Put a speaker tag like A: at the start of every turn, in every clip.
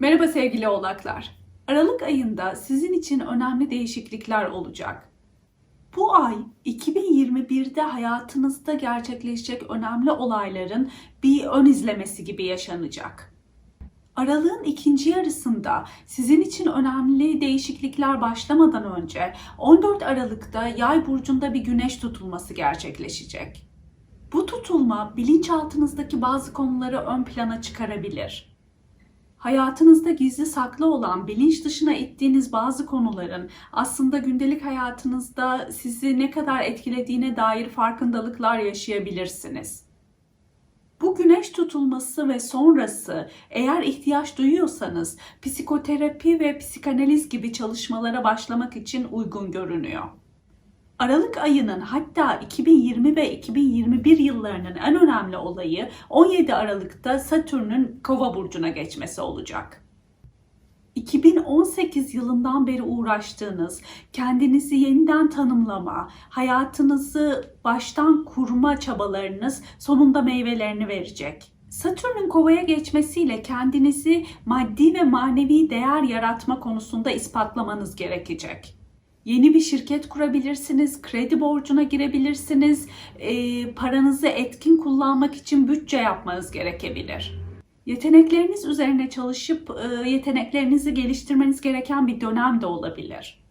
A: Merhaba sevgili oğlaklar. Aralık ayında sizin için önemli değişiklikler olacak. Bu ay 2021'de hayatınızda gerçekleşecek önemli olayların bir ön izlemesi gibi yaşanacak. Aralığın ikinci yarısında sizin için önemli değişiklikler başlamadan önce 14 Aralık'ta Yay burcunda bir güneş tutulması gerçekleşecek. Bu tutulma bilinçaltınızdaki bazı konuları ön plana çıkarabilir. Hayatınızda gizli saklı olan, bilinç dışına ittiğiniz bazı konuların aslında gündelik hayatınızda sizi ne kadar etkilediğine dair farkındalıklar yaşayabilirsiniz. Bu güneş tutulması ve sonrası eğer ihtiyaç duyuyorsanız psikoterapi ve psikanaliz gibi çalışmalara başlamak için uygun görünüyor. Aralık ayının hatta 2020 ve 2021 yıllarının en önemli olayı 17 Aralık'ta Satürn'ün Kova burcuna geçmesi olacak. 2018 yılından beri uğraştığınız, kendinizi yeniden tanımlama, hayatınızı baştan kurma çabalarınız sonunda meyvelerini verecek. Satürn'ün kovaya geçmesiyle kendinizi maddi ve manevi değer yaratma konusunda ispatlamanız gerekecek. Yeni bir şirket kurabilirsiniz, kredi borcuna girebilirsiniz, e, paranızı etkin kullanmak için bütçe yapmanız gerekebilir. Yetenekleriniz üzerine çalışıp e, yeteneklerinizi geliştirmeniz gereken bir dönem de olabilir.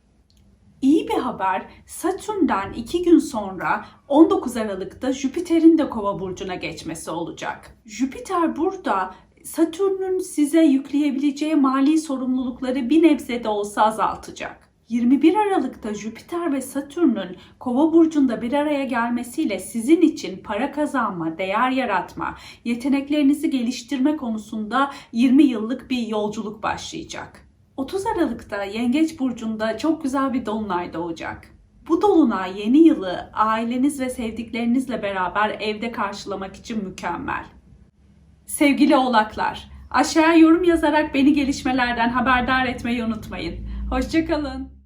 A: İyi bir haber Satürn'den 2 gün sonra 19 Aralık'ta Jüpiter'in de Kova burcuna geçmesi olacak. Jüpiter burada Satürn'ün size yükleyebileceği mali sorumlulukları bir nebze de olsa azaltacak. 21 Aralık'ta Jüpiter ve Satürn'ün Kova burcunda bir araya gelmesiyle sizin için para kazanma, değer yaratma, yeteneklerinizi geliştirme konusunda 20 yıllık bir yolculuk başlayacak. 30 Aralık'ta Yengeç burcunda çok güzel bir dolunay doğacak. Bu dolunay yeni yılı aileniz ve sevdiklerinizle beraber evde karşılamak için mükemmel. Sevgili oğlaklar, aşağıya yorum yazarak beni gelişmelerden haberdar etmeyi unutmayın. Hoşçakalın.